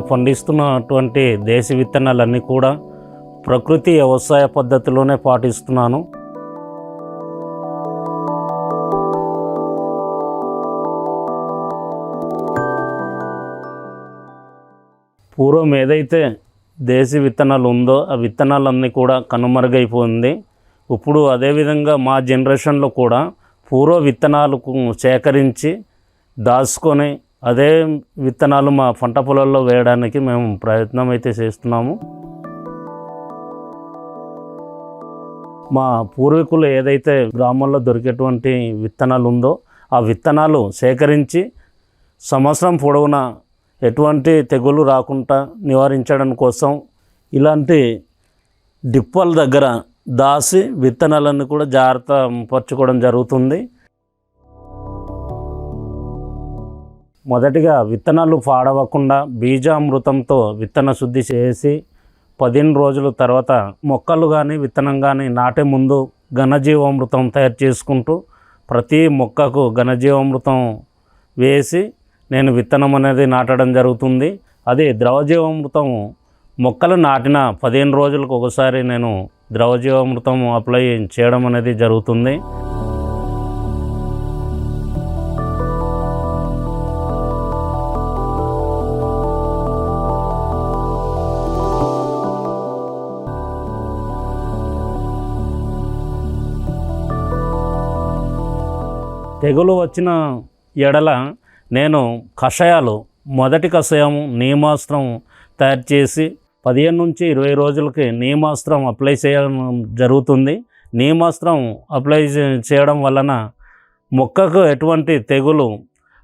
పండిస్తున్నటువంటి దేశీ విత్తనాలన్నీ కూడా ప్రకృతి వ్యవసాయ పద్ధతిలోనే పాటిస్తున్నాను. పూర్వం ఏదైతే దేశీ విత్తనాలు ఉందో ఆ విత్తనాలన్నీ కూడా కనుమరుగైపోయింది. ఇప్పుడు అదేవిధంగా మా జనరేషన్లో కూడా పూర్వ విత్తనాలు సేకరించి దాచుకొని అదే విత్తనాలు మా పంట పొలాల్లో వేయడానికి మేము ప్రయత్నం అయితే చేస్తున్నాము. మా పూర్వీకులు ఏదైతే గ్రామంలో దొరికేటువంటి విత్తనాలు ఉందో ఆ విత్తనాలు సేకరించి సంవత్సరం పొడవునా ఎటువంటి తెగులు రాకుండా నివారించడం కోసం ఇలాంటి డిప్పల దగ్గర దాసి విత్తనాలను కూడా జాగ్రత్త పరచుకోవడం జరుగుతుంది. మొదటిగా విత్తనాలు పాడవకుండా బీజామృతంతో విత్తన శుద్ధి చేసి పదిహేను రోజుల తర్వాత మొక్కలు కానీ విత్తనం కానీ నాటే ముందు ఘనజీవామృతం తయారు చేసుకుంటూ ప్రతి మొక్కకు ఘనజీవామృతం వేసి నేను విత్తనం అనేది నాటడం జరుగుతుంది. అది ద్రవజీవామృతం మొక్కలు నాటిన పదిహేను రోజులకు ఒకసారి నేను ద్రవజీవామృతం అప్లై చేయడం అనేది జరుగుతుంది. తెగులు వచ్చిన ఎడల నేను కషాయాలు మొదటి కషాయం నియమాస్త్రం తయారు చేసి పదిహేను నుంచి ఇరవై రోజులకి నియమాస్త్రం అప్లై చేయడం జరుగుతుంది. నియమాస్త్రం అప్లై చేయడం వలన మొక్కకు ఎటువంటి తెగులు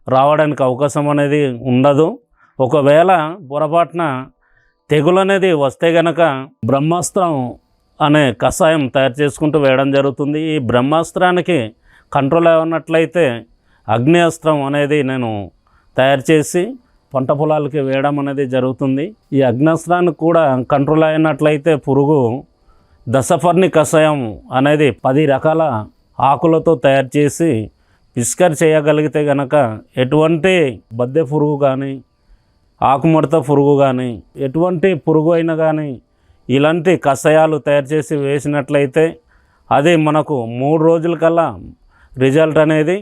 రావడానికి అవకాశం అనేది ఉండదు. ఒకవేళ పొరపాటున తెగులు అనేది వస్తే గనక బ్రహ్మాస్త్రం అనే కషాయం తయారు చేసుకుంటూ వేయడం జరుగుతుంది. ఈ బ్రహ్మాస్త్రానికి కంట్రోల్ అయినట్లయితే అగ్నియాస్త్రం అనేది నేను తయారు చేసి పంట పొలాలకి వేయడం అనేది జరుగుతుంది. ఈ అగ్నేస్త్రాన్ని కూడా కంట్రోల్ అయినట్లయితే పురుగు దశపర్ణి కషాయం అనేది పది రకాల ఆకులతో తయారు చేసి పిస్కర్ చేయగలిగితే కనుక ఎటువంటి బద్దె పురుగు కానీ ఆకుముడత పురుగు కానీ ఎటువంటి పురుగు అయినా కానీ ఇలాంటి కషాయాలు తయారు చేసి వేసినట్లయితే అది మనకు మూడు రోజుల కల్లా రిజల్ట్ అనేది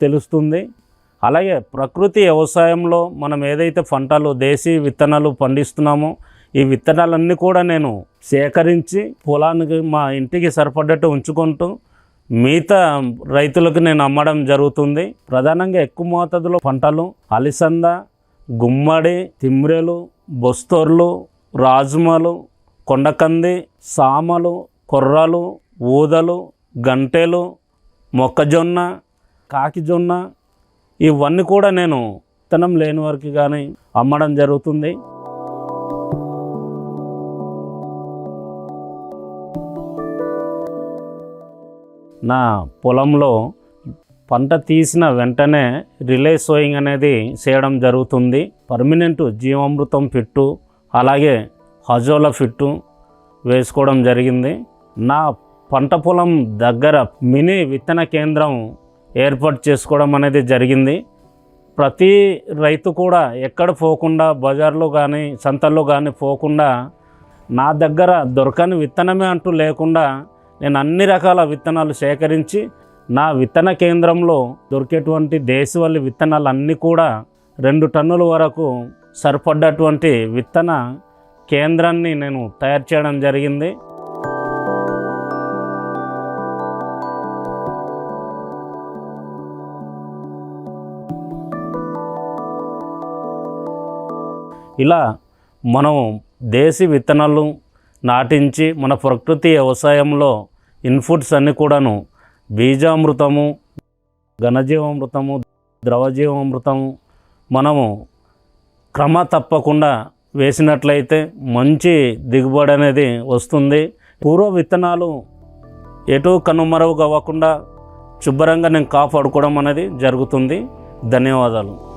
తెలుస్తుంది. అలాగే ప్రకృతి వ్యవసాయంలో మనం ఏదైతే పంటలు దేశీ విత్తనాలు పండిస్తున్నామో ఈ విత్తనాలన్నీ కూడా నేను సేకరించి పొలానికి మా ఇంటికి సరిపడ్డట్టు ఉంచుకుంటూ మిగతా రైతులకు నేను అమ్మడం జరుగుతుంది. ప్రధానంగా ఎక్కువ మోతాదులో పంటలు అలిసంద గుమ్మడి తిమ్రెలు బొస్తోర్లు రాజుమలు కొండకంది సామలు కొర్రలు ఊదలు గంటెలు మొక్కజొన్న కాకిజొన్న ఇవన్నీ కూడా నేను విత్తనం లేని వారికి కానీ అమ్మడం జరుగుతుంది. నా పొలంలో పంట తీసిన వెంటనే రిలే సోయింగ్ అనేది చేయడం జరుగుతుంది. పర్మనెంట్ జీవామృతం ఫిట్టు అలాగే హజోలా ఫిట్టు వేసుకోవడం జరిగింది. నా పంట పొలం దగ్గర మినీ విత్తన కేంద్రం ఏర్పాటు చేసుకోవడం అనేది జరిగింది. ప్రతి రైతు కూడా ఎక్కడ పోకుండా బజార్లో కానీ సంతల్లో కానీ పోకుండా నా దగ్గర దొరకని విత్తనమే అంటూ లేకుండా నేను అన్ని రకాల విత్తనాలు సేకరించి నా విత్తన కేంద్రంలో దొరికేటువంటి దేశవాళీ విత్తనాలు అన్నీ కూడా రెండు టన్నుల వరకు సరిపడ్డటువంటి విత్తన కేంద్రాన్ని నేను తయారు చేయడం జరిగింది. ఇలా మనం దేశీ విత్తనాలు నాటించి మన ప్రకృతి వ్యవసాయంలో ఇన్పుట్స్ అన్నీ కూడాను బీజామృతము ఘనజీవామృతము ద్రవజీవామృతము మనము క్రమ తప్పకుండా వేసినట్లయితే మంచి దిగుబడి అనేది వస్తుంది. పూర్వ విత్తనాలు ఎటు కనుమరువు అవ్వకుండా శుభ్రంగా నేను కాపాడుకోవడం అనేది జరుగుతుంది. ధన్యవాదాలు.